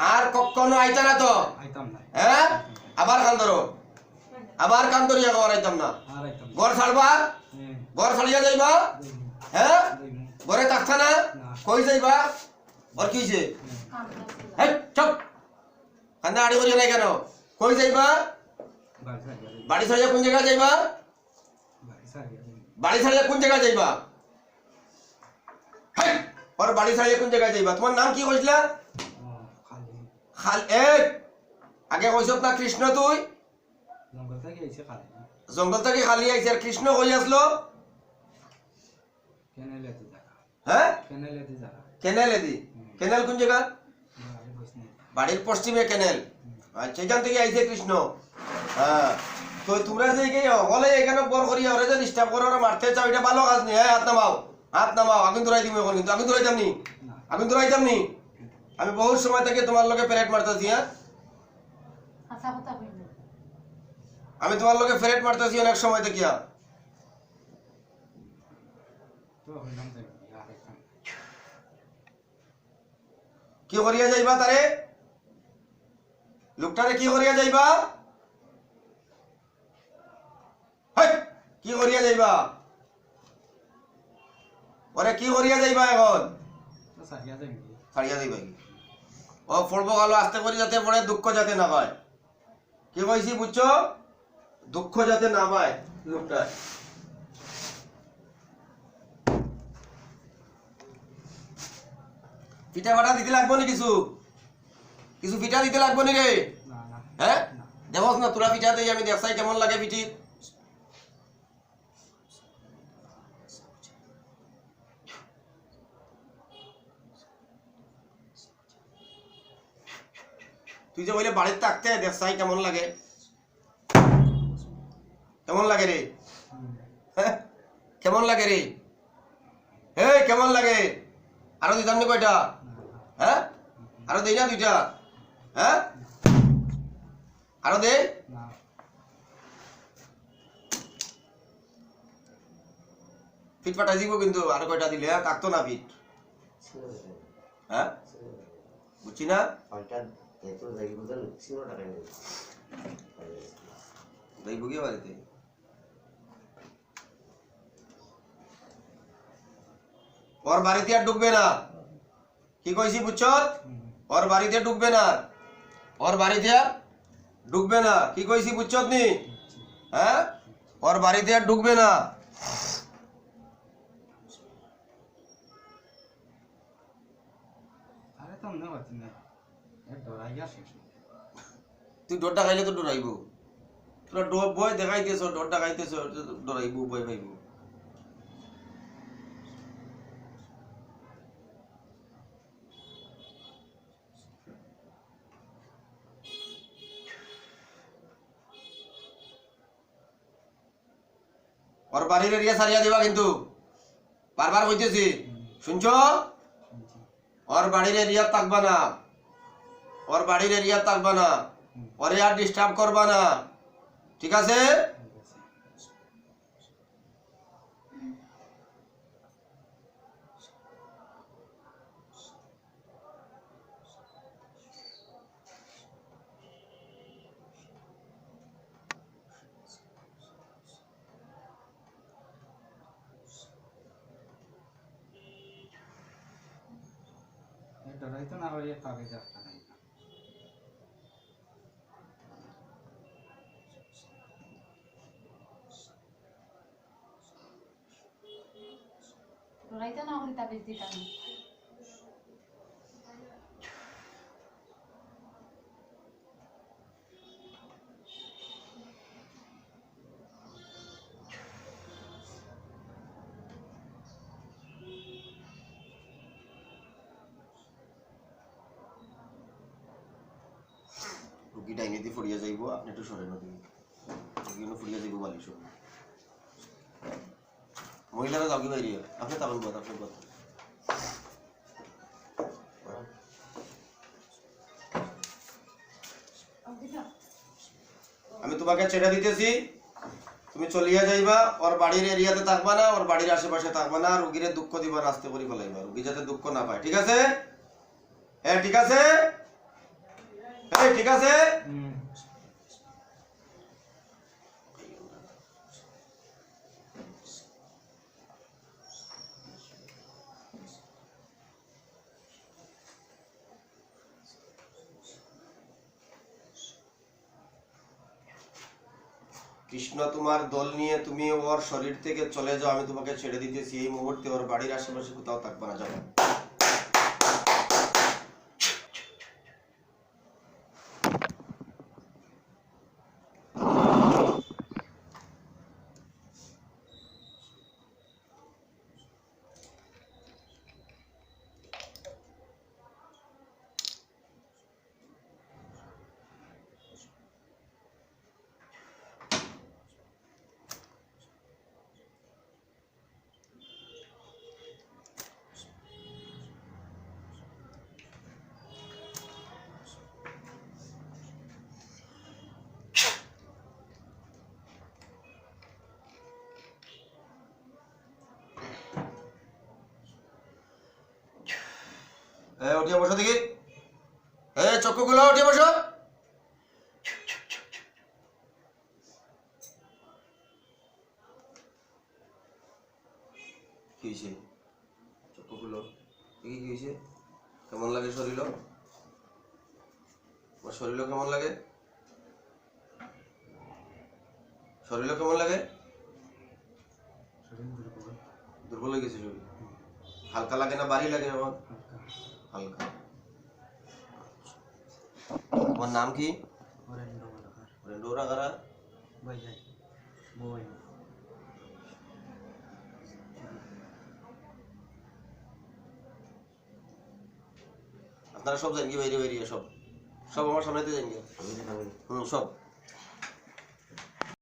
আর কখনো আইতা না তো? হ্যাঁ? আবার কান ধরো। আবার কান ধরিয়া কবার আইতাম না? ঘর ছাড়বা হ্যাঁ। ঘর ছাড়িয়া যাইবা? হ্যাঁ? ঘরে থাকতা না। কই যাইবা? ওর কি চুপ! কান্দা আড়ি করিয়া নাই কেন? কই যাইবা? বাড়ি ছাড়িয়া কোন জায়গা যাইবা? বাড়ি ছাড়িয়া কোন জায়গা যাইবা? ওর বাড়ি ছাড়িয়া কোন জায়গা যাইবা? তোমার নাম কি কইছিলা? খালি এক আগে কইছত না কৃষ্ণ তুই? জঙ্গল থেকে খালি আইছে আর কৃষ্ণ কই আসলো হ্যাঁ কেনেল এদি কেনেল কোন জায়গা বাড়ির পশ্চিমে কেনেল। আচ্ছা এখান থেকে আইছে কৃষ্ণ। হ্যাঁ তো তোমরা যে হলে এখানে বর করি ওরে যে ডিস্টার্ব করো ওরা মারতে চাও এটা ভালো কাজ নেই হ্যাঁ হাত নামাও। হাত নামাও। আগুন ধরাই দিব এখন কিন্তু। আগুন ধরাইতাম না। আগুন ধরাইতাম নি আমি বহুত সময় থেকে তোমার লগে প্যারেড মারতেছি হ্যাঁ? হইল আমি তোমার লগে ফেরেট মারতেছি অনেক সময় থেকে হ্যাঁ। কি করিয়া যাইবা তারে? লোকটারে কি করিয়া যাইবা? কি করিয়া যাইবা? ওরে কি করিয়া যাইবা এখন? ছাড়িয়া যাইবা ও পড়ব গালো আস্তে করে যাতে পড়ে দুঃখ যাতে না পায়। কি কইছি বুঝছ? দুঃখ যাতে না পায় লোকটা পিঠা ফাটা দিতে লাগবো নি কিছু? কিছু পিঠা দিতে লাগবো নি রে? হ্যাঁ না। দেখোস না তোরা পিঠা দেই আমি দেখছাই কেমন লাগে পিঠি তুই যে বলে বাড়িতে থাকতে দেখছাই কেমন লাগে? কেমন লাগে রে? হ্যাঁ? কেমন লাগে রে? এই কেমন লাগে? আরও দিতাম নি কয়টা? হ্যাঁ? আরও দেই না দুইটা? হ্যাঁ? আরও দে ফিট পাঠাই দিব কিন্তু, আরও কয়টা দিলে হ্যাঁ? কাকতো না ফিট? হ্যাঁ? বুঝছি না? দেখব কি বাড়িতে ওর বাড়িতে আর ঢুকবে না কি কইছি বুঝছ হুম। ওর বাড়িতে ঢুকবে না ওর বাড়িতে আর ঢুকবে না কি কইছি বুঝছ নি হ্যাঁ ওর বাড়িতে আর ঢুকবে না আরে তো মনে হচ্ছে না এ ডরাইয়া শেষ তুই ডরটা খাইলে তো ডরাইব তোরা ডর বই দেখাইতেছ ডরটা খাইতেছ ডরাইব বই পাইব ওর বাড়ির এরিয়া সারিয়া দিবা কিন্তু বারবার কইতেছি শুনছ শুনছি ওর বাড়ির এরিয়া থাকবা না ওর বাড়ির এরিয়া থাকবা না হুম। ওরে আর ডিস্টার্ব করবা না ঠিক আছে ঠিক আছে এ ডরাইতো না হয়ে কাকে যাত্রা নাই না লড়াইতে না হলে তাবিজ দিতাম না। রুগী ডাইনেতে যাইব আপনি একটু রুগী যাইব বালিশ মহিলারা যাও কি বাইরে আপনি তাবেন বাদ আপনি বাদ আমি তোমাকে ছেড়ে দিতেছি। তুমি চলিয়া যাইবা, ওর বাড়ির এরিয়াতে থাকবা না, ওর বাড়ির আশেপাশে থাকবা না, রুগীরে দুঃখ দিবা না আসতে করে ফেলাইবা। রুগী যাতে দুঃখ না পায়, ঠিক আছে? হ্যাঁ ঠিক আছে? এই ঠিক আছে? কৃষ্ণ তোমার দল নিয়ে তুমি ওর শরীর থেকে চলে যাও, আমি তোমাকে ছেড়ে দিতেছি। এই মুহূর্তে ওর বাড়ির আশেপাশে কোথাও থাকবে না যাও এ উঠিয়ে বসো দেখি। এ চক্ষুগুলো উঠিয়ে বসো। কি হয়েছে চক্ষুগুলো দেখি কি হয়েছে কেমন লাগে শরীর আমার শরীর কেমন লাগে? শরীর কেমন লাগে? দুর্বল। হয়ে গেছে শরীর। হালকা লাগে না ভারী লাগে আমার হালকা হালকা তোমার নাম কি বরেন্দ্র মালাকার রেন্ডোরা কারা বই যাই বই আপনারা সব জান কি বাইরে বাইরে সব সব আমার সামনেতে জান হুম সব